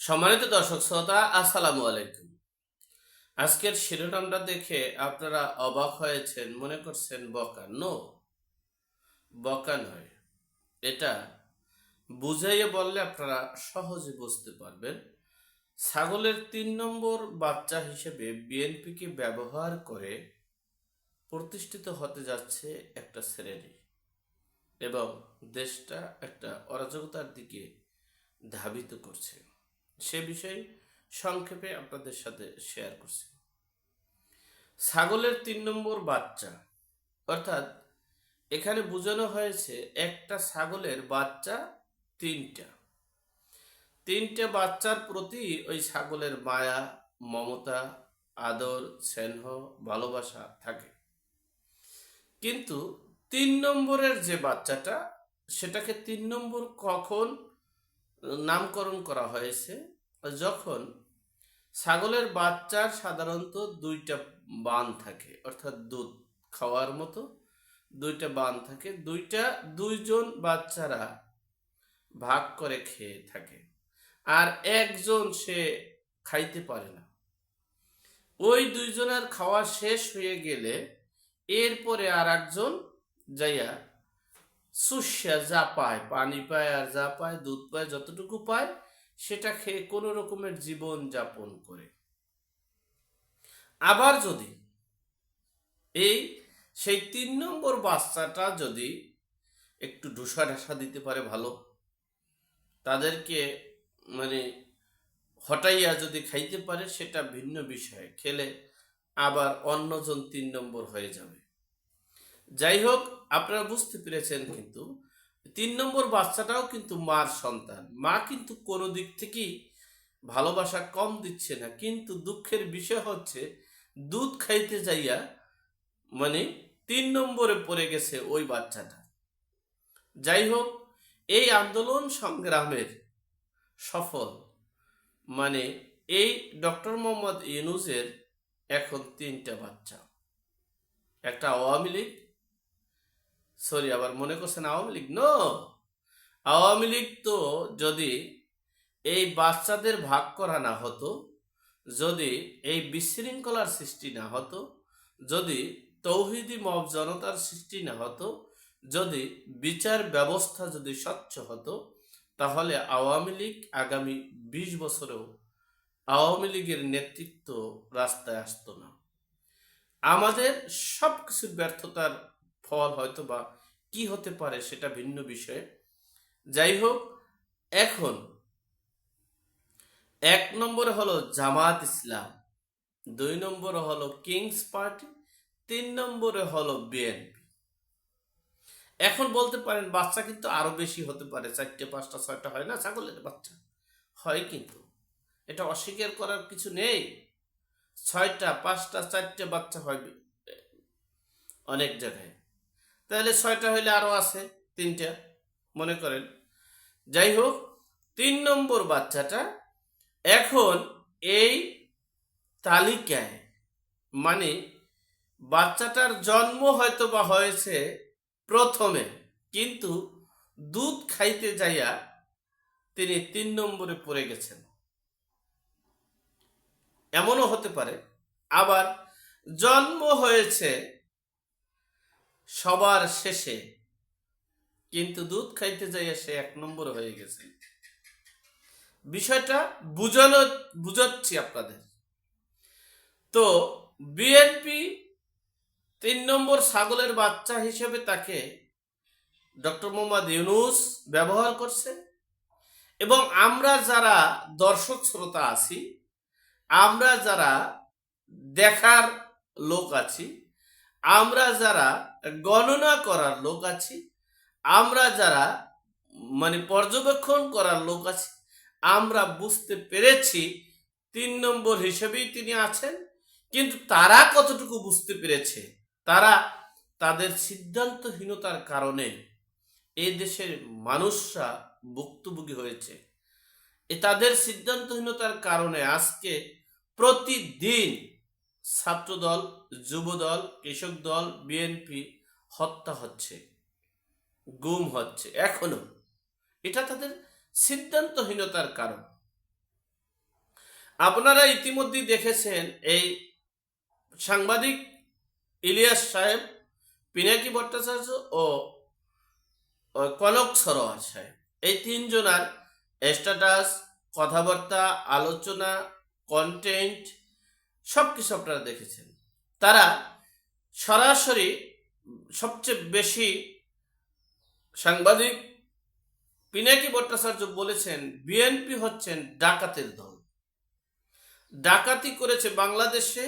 সম্মানিত দর্শক শ্রোতা, আসসালামু আলাইকুম। আজকের শিরোনামটা দেখে আপনারা অবাক হয়েছেন, মনে করছেন বকা। নো, বকা নয়। এটা বুঝাইয়ে বললে আপনারা সহজে বুঝতে পারবেন। ছাগলের তিন নম্বর বাচ্চা হিসেবে বিএনপিকে ব্যবহার করে প্রতিষ্ঠিত হতে যাচ্ছে একটা শ্রেণি এবং দেশটা একটা অরাজকতার দিকে ধাবিত করছে। সে বিষয়ে সংক্ষেপে আপনাদের সাথে শেয়ার করছি। ছাগলের তিন নম্বর বাচ্চা, অর্থাৎ এখানে বোঝানো হয়েছে একটা ছাগলের বাচ্চা তিনটা। তিনটে বাচ্চার প্রতি ওই ছাগলের মায়া, মমতা, আদর, স্নেহ, ভালোবাসা থাকে। কিন্তু তিন নম্বরের যে বাচ্চাটা, সেটাকে তিন নম্বর কখন নামকরণ করা হয়েছে। যখন ছাগলের বাচ্চার সাধারণত দুইটা বান থাকে, অর্থাৎ দুধ খাওয়ার মতো দুইটা বান থাকে, দুইটা, দুইজন বাচ্চারা ভাগ করে খেয়ে থাকে আর একজন সে খাইতে পারে না। ওই দুইজনের খাওয়া শেষ হয়ে গেলে এরপরে আর একজন যাইয়া সুস্যা যা পায়, পানি পায় আর যা পায়, দুধ পায়, যতটুকু পায়, সেটা খেয়ে কোনো রকমের জীবন যাপন করে। আবার যদি এই সেই তিন নম্বর বাচ্চাটা যদি একটু ঢুসা ঢাসা দিতে পারে ভালো, তাদেরকে মানে হটাইয়া যদি খাইতে পারে সেটা ভিন্ন বিষয়, খেলে আবার অন্যজন তিন নম্বর হয়ে যাবে। যাই হোক আপনারা বুঝতে পেরেছেন কিন্তু তিন নম্বর বাচ্চাটাও কিন্তু মার সন্তান। মা কিন্তু কোনো দিক থেকেই ভালোবাসা কম দিচ্ছে না। কিন্তু দুঃখের বিষয় হচ্ছে, দুধ খাইতে যাইয়া মানে তিন নম্বরে পড়ে গেছে ওই বাচ্চাটা। যাই হোক এই আন্দোলন সংগ্রামের সফল। মানে এই ডক্টর মোহাম্মদ ইউনুসের এখন তিনটা বাচ্চা। একটা আওয়ামী লীগ সরি, আবার মনে করছেন আওয়ামী লীগ? নো আওয়ামী লীগ তো যদি এই বাচ্চাদের ভাগ করা না হতো, যদি এই বিশৃঙ্খলার সৃষ্টি না হতো, যদি তৌহিদি মব জনতার সৃষ্টি না হতো, যদি বিচার ব্যবস্থা যদি স্বচ্ছ হতো, তাহলে আওয়ামী লীগ আগামী বিশ বছরেও আওয়ামী লীগের নেতৃত্ব রাস্তায় আসতো না। আমাদের সব কিছুর ব্যর্থতার ফল হয়তো বা কি হতে পারে সেটা ভিন্ন বিষয়ে। যাই হোক, এখন এক নম্বরে হলো জামাত ইসলাম, দুই নম্বরে হলো কিংস পার্টি, তিন নম্বরে হলো বিএনপি। এখন বলতে পারেন বাচ্চা কিন্তু আরও বেশি হতে পারে, চারটে, পাঁচটা, ছয়টা হয় না? ছাগলের বাচ্চা হয় কিন্তু। এটা অস্বীকার করার কিছু নেই। ছয়টা, পাঁচটা, চারটে বাচ্চা হয় অনেক জায়গায়। তাহলে ছয়টা হইলে আরও আছে তিনটা, মনে করেন। যাই হোক, তিন নম্বর বাচ্চাটা এখন এই তালিকায় মানে বাচ্চাটার জন্ম হয়তো বা হয়েছে প্রথমে, কিন্তু দুধ খাইতে যাইয়া তিনি তিন নম্বরে পড়ে গেছেন। এমনও হতে পারে। আবার জন্ম হয়েছে সবার শেষে। কিন্তু দুধ খাইতে যাইয়া সে এক নম্বর হয়ে গেছে। বিষয়টা বুঝানো, বুঝাচ্ছি আপনাদের। তো বিএনপি তিন নম্বর ছাগলের বাচ্চা হিসেবে তাকে ডক্টর মোহাম্মদ ইউনুস ব্যবহার করছে। এবং আমরা যারা দর্শক শ্রোতা আছি, আমরা যারা দেখার লোক আছি, আমরা যারা গণনা করার লোক আছি। আমরা যারা মানে পর্যবেক্ষণ করার লোক আছি, আমরা বুঝতে পেরেছি তিন নম্বর হিসেবেই তিনি আছেন, কিন্তু তারা কতটুকু বুঝতে পেরেছে? তারা তাদের সিদ্ধান্তহীনতার কারণে এই দেশের মানুষরা ভুক্তভোগী হয়েছে। এ তাদের সিদ্ধান্তহীনতার কারণে আজকে প্রতিদিন ছাত্রদল যুবদল, কৃষক দল বিএনপি হত্যা হচ্ছে, গুম হচ্ছে, এখনও। এটা তাদের সিদ্ধান্তহীনতার কারণ। আপনারা ইতিমধ্যেই দেখেছেন এই সাংবাদিক ইলিয়াস সাহেব, পিনাকি ভট্টাচার্য ও ও কনক সরোয়ার সাহেব। এই তিনজনার স্ট্যাটাস, কথাবার্তা, আলোচনা কন্টেন্ট সব কিছু আপনারা দেখেছেন। তারা সরাসরি সবচেয়ে বেশি সাংবাদিক পিনাকি ভট্টাচার্য বলেছেন বিএনপি হচ্ছেন ডাকাতের দল। ডাকাতি করেছে বাংলাদেশে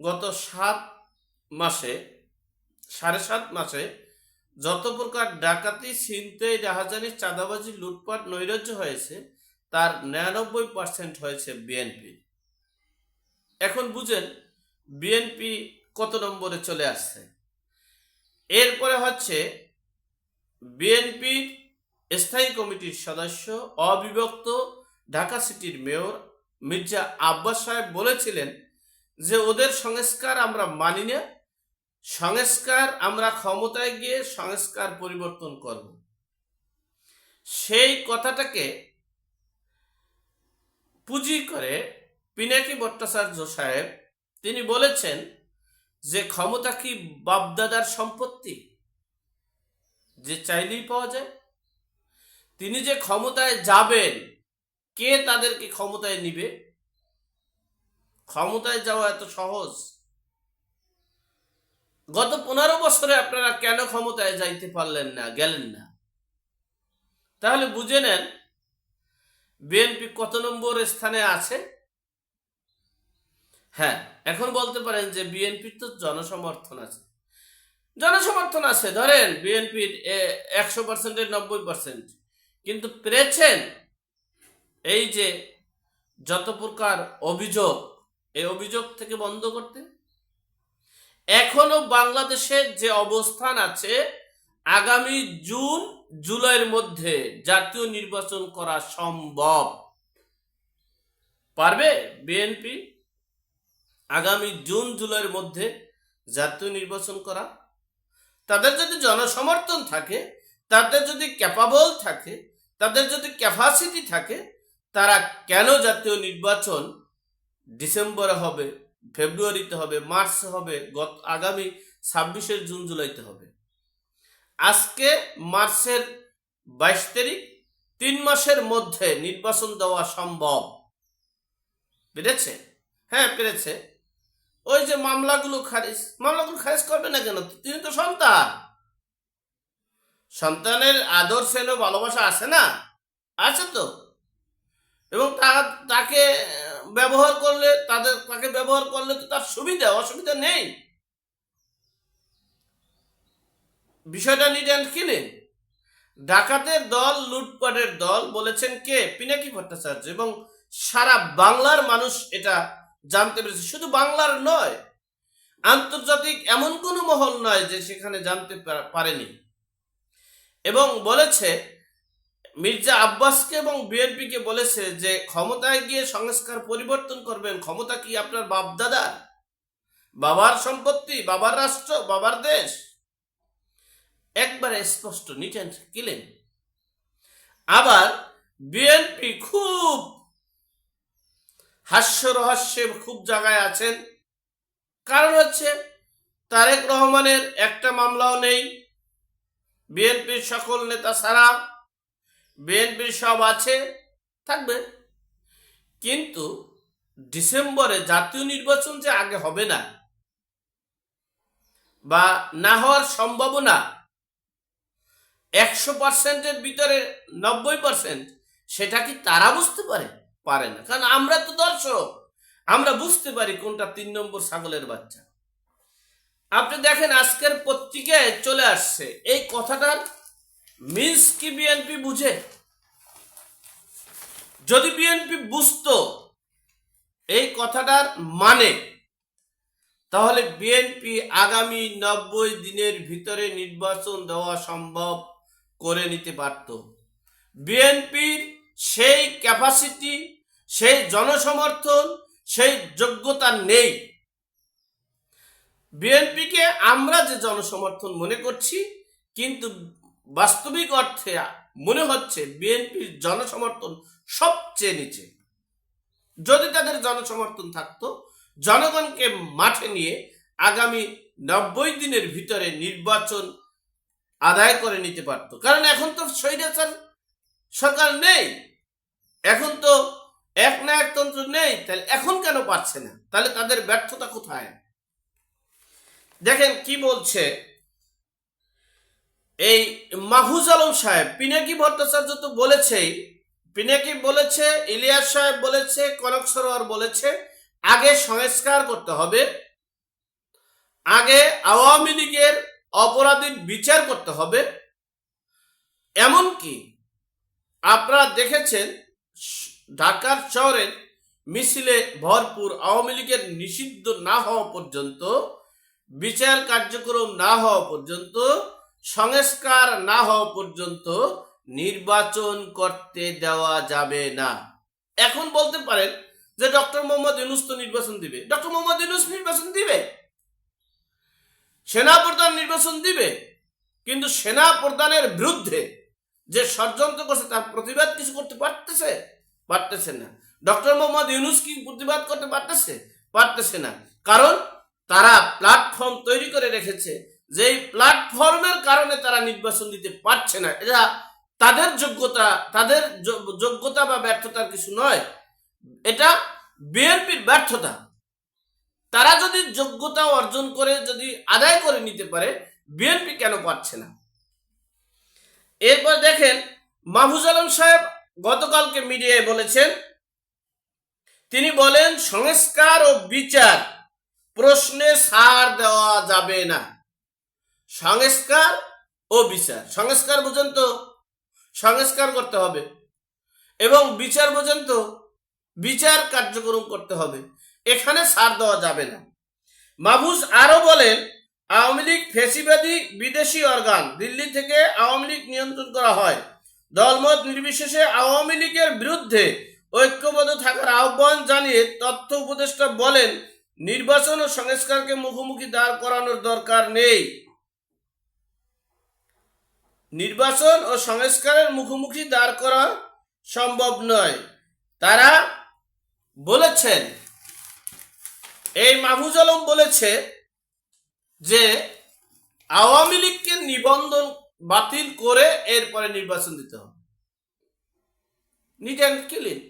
গত সাত মাসে, সাড়ে সাত মাসে যত প্রকার ডাকাতি, ছিনতাই, রাহাজানি, চাঁদাবাজি, লুটপাট, নৈরাজ্য হয়েছে, তার নিরানব্বই পার্সেন্ট হয়েছে বিএনপি এখন বুঝেন বিএনপি কত নম্বরে চলে আসছে? এরপরে হচ্ছে বিএনপির স্থায়ী কমিটির সদস্য, অবিভক্ত ঢাকা সিটির মেয়র মির্জা আব্বাস সাহেব বলেছিলেন যে ওদের সংস্কার আমরা মানি না, সংস্কার আমরা ক্ষমতায় গিয়ে সংস্কার পরিবর্তন করব। সেই কথাটাকে পুঁজি করে পিনাকি ভট্টাচার্য সাহেব তিনি বলেছেন যে ক্ষমতা কি বাপদাদার সম্পত্তি? যে চাইলেই পাওয়া যায়। তিনি যে ক্ষমতায় যাবেন, কে তাদেরকে ক্ষমতায় নিবে? ক্ষমতায় যাওয়া এত সহজ। গত পনেরো বছরে আপনারা কেন ক্ষমতায় যাইতে পারলেন না, গেলেন না? তাহলে বুঝে নেন, বিএনপি কত নম্বর স্থানে আছে? হ্যাঁ এখন বলতে পারেন যে বিএনপির তো জনসমর্থন আছে। জনসমর্থন আছে, ধরেন বিএনপির একশো পার্সেন্টের নব্বই পার্সেন্ট কিন্তু পেরেছেন এই যে যত প্রকার অভিযোগ, এই অভিযোগ থেকে বন্ধ করতে? এখনও বাংলাদেশের যে অবস্থান আছে, আগামী জুন, জুলাইয়ের মধ্যে জাতীয় নির্বাচন করা সম্ভব। পারবে বিএনপি? আগামী জুন, জুলাইয়ের মধ্যে জাতীয় নির্বাচন করা। তাদের যদি জনসমর্থন থাকে, তাদের যদি ক্যাপাবল থাকে, তাদের যদি ক্যাপাসিটি থাকে, তারা কেন জাতীয় নির্বাচন ডিসেম্বরে হবে, ফেব্রুয়ারিতে হবে, মার্চ হবে, গত আগামী ছাব্বিশে জুন, জুলাইতে হবে? আজকে মার্চের বাইশ তারিখ, তিন মাসের মধ্যে নির্বাচন দেওয়া সম্ভব। পেরেছে? হ্যাঁ পেরেছে। ওই যে মামলাগুলো খারিজ মামলাগুলো খারিজ করবে না কেন? তিনি তো সন্তান। সন্তানের আদর, স্নেহ, ভালোবাসা আছে না? আছে তো। এবং তাকে ব্যবহার করলে, তাদের, তাকে ব্যবহার করলে তো তার সুবিধা, অসুবিধা নেই। বিষয়টা নিট অ্যান্ড ডাকাতের দল, লুটপাটের দল বলেছেন কে? পিনাকি ভট্টাচার্য। এবং সারা বাংলার মানুষ এটা জানতে পেরেছে। শুধু বাংলার নয়, আন্তর্জাতিক এমন কোনো মহল নয় যে সেখানে জানতে পারেনি। এবং বলেছে, মির্জা আব্বাসকে এবং বিএনপিকে বলেছে যে ক্ষমতায় গিয়ে সংস্কার পরিবর্তন করবেন। ক্ষমতা কি আপনার বাপ দাদার বাবার সম্পত্তি, বাবার রাষ্ট্র, বাবার দেশ? একবারে স্পষ্ট নিট অ্যান্ড ক্লিন। আবার বিএনপি খুব হাস্য রহস্যে খুব জায়গায় আছেন। কারণ হচ্ছে তারেক রহমানের একটা মামলাও নেই। বিএনপির সকল নেতা ছাড়া বিএনপির সব আছে, থাকবে। কিন্তু ডিসেম্বরে জাতীয় নির্বাচন যে আগে হবে না, বা না হওয়ার সম্ভাবনা একশো পার্সেন্টের ভিতরে নব্বই পার্সেন্ট, সেটা কি তারা বুঝতে পারে? পারে না। কারণ আমরা তো দর্শক। আমরা বুঝতে পারি কোনটা তিন নম্বর ছাগলের বাচ্চা। আপনি দেখেন আজকের পত্রিকায় চলে আসছে। এই কথাটার মিন্স কি বিএনপি বুঝে? যদি বিএনপি বুঝতো এই কথাটার মানে তাহলে বিএনপি আগামী নব্বই দিনের ভিতরে নির্বাচন দেওয়া সম্ভব করে নিতে পারত। বিএনপির সেই ক্যাপাসিটি সেই জনসমর্থন, সেই যোগ্যতা নেই। বিএনপিকে আমরা যে জনসমর্থন মনে করছি, কিন্তু বাস্তবিক অর্থে মনে হচ্ছে বিএনপির জনসমর্থন সবচেয়ে নিচে। যদি তাদের জনসমর্থন থাকতো, জনগণকে মাঠে নিয়ে আগামী নব্বই দিনের ভিতরে নির্বাচন আদায় করে নিতে পারত। কারণ এখন তো স্বৈরাচার সরকার নেই। এখন তো এক না একতন্ত্র নেই, তাহলে এখন কেন পারছে না? তাহলে তাদের ব্যর্থতা কোথায়? দেখেন কি বলছে। এই মাহফুজ আলম সাহেব, পিনাকি ভট্টাচার্য তো বলেছেই পিনাকি বলেছে, ইলিয়াস সাহেব বলেছে, কনক সরোয়ার বলেছে, আগে সংস্কার করতে হবে, আগে আওয়ামী লীগের অপরাধীর বিচার করতে হবে। এমনকি আপনারা দেখেছেন ঢাকার শহরের মিছিলে ভরপুর আওয়ামী লীগের নিষিদ্ধ না হওয়া পর্যন্ত, বিচার কার্যক্রম না হওয়া পর্যন্ত, সংস্কার না হওয়া পর্যন্ত নির্বাচন করতে দেওয়া যাবে না। এখন বলতে পারেন যে ডক্টর মোহাম্মদ ইউনুস তো নির্বাচন দিবে। ডক্টর মোহাম্মদ ইউনুস নির্বাচন দিবে। সেনা প্রধান নির্বাচন দিবে। কিন্তু সেনা প্রধানের বিরুদ্ধে যে ষড়যন্ত্র করছে, তার প্রতিবাদ কিছু করতে পারতেছে? পারতেছে না। ডক্টর মোহাম্মদ ইউনুস কি প্রতিবাদ করতে পারতেছে? পারতেছে না। কারণ তারা প্ল্যাটফর্ম তৈরি করে রেখেছে যে প্ল্যাটফর্মের কারণে তারা নির্বাচন দিতে পারছে না। এটা তাদের যোগ্যতা, তাদের যোগ- যোগ্যতা বা ব্যর্থতার কিছু নয়। এটা বিএনপির ব্যর্থতা। তারা যদি যোগ্যতা অর্জন করে, যদি আদায় করে নিতে পারে, বিএনপি কেন পারছে না? এরপর দেখেন, মাহফুজ আলম সাহেব গতকালকে মিডিয়ায় বলেছেন, তিনি বলেন, সংস্কার ও বিচার প্রশ্নে সার দেওয়া যাবে না। সংস্কার ও বিচার। সংস্কার বুঝেন তো, সংস্কার করতে হবে এবং বিচার বোঝেন তো, বিচার কার্যক্রম করতে হবে। এখানে সার দেওয়া যাবে না। মাহফুজ আরও বলেন, আওয়ামী লীগ ফেসিবাদী বিদেশি অর্গান দিল্লি থেকে আওয়ামী লীগ নিয়ন্ত্রণ করা হয়। দলমত নির্বিশেষে আওয়ামী লীগের বিরুদ্ধে ঐক্যবদ্ধ থাকার আহ্বান জানিয়ে তথ্য উপদেষ্টা বলেন, নির্বাচন ও সংস্কারকে মুখোমুখি দাঁড় করানোর দরকার নেই। নির্বাচন ও সংস্কারের মুখোমুখি দাঁড় করা সম্ভব নয়। তারা বলেছেন, এই মাহফুজ আলম বলেছে যে, আওয়ামী লীগকে নিবন্ধন বাতিল করে এরপরে নির্বাচন দিতে হবে। Neat and clean.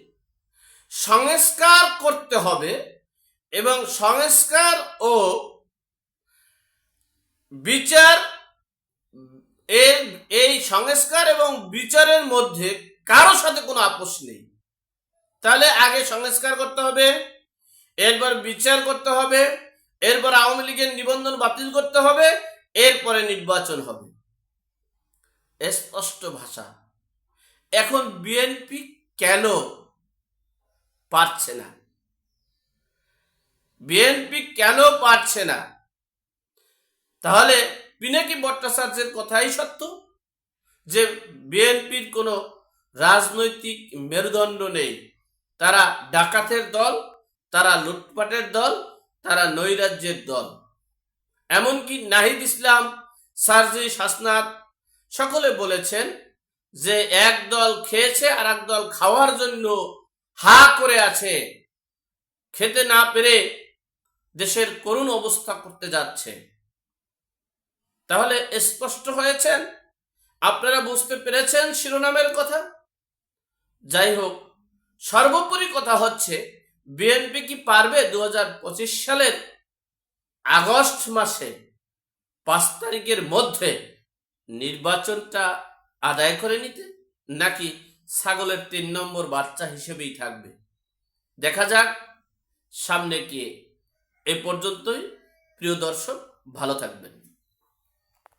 সংস্কার করতে হবে এবং সংস্কার ও বিচার এর এই সংস্কার এবং বিচারের মধ্যে কারও সাথে কোনো আপোষ নেই। তাহলে আগে সংস্কার করতে হবে, এরপর বিচার করতে হবে, এরপর আওয়ামী লীগের নিবন্ধন বাতিল করতে হবে, এরপরে নির্বাচন হবে। স্পষ্ট ভাষা। এখন বিএনপি কেন পারছে না? বিএনপি কেন পারছে না? তাহলে পিনাকি ভট্টাচার্যের কথাই সত্য যে বিএনপির কোনো রাজনৈতিক মেরুদণ্ড নেই। তারা ডাকাতের দল, তারা লুটপাটের দল, তারা নৈরাজ্যের দল। এমনকি নাহিদ ইসলাম, সার্জি শাসনাথ সকলে বলেছেন যে এক দল খেয়েছে আর এক দল খাওয়ার জন্য হা করে আছে। খেতে না পেরে দেশের করুণ অবস্থা করতে যাচ্ছে। তাহলে স্পষ্ট হয়েছেন? আপনারা বুঝতে পেরেছেন শিরোনামের কথা? যাই হোক, সর্বোপরি কথা হচ্ছে বিএনপি কি পারবে দু হাজার পঁচিশ সালের আগস্ট মাসে পাঁচ তারিখের মধ্যে নির্বাচনটা আদায় করে নিতে, নাকি ছাগলের তিন নম্বর বাচ্চা হিসেবেই থাকবে? দেখা যাক, সামনে কে এ পর্যন্তই, প্রিয় দর্শক, ভালো থাকবেন।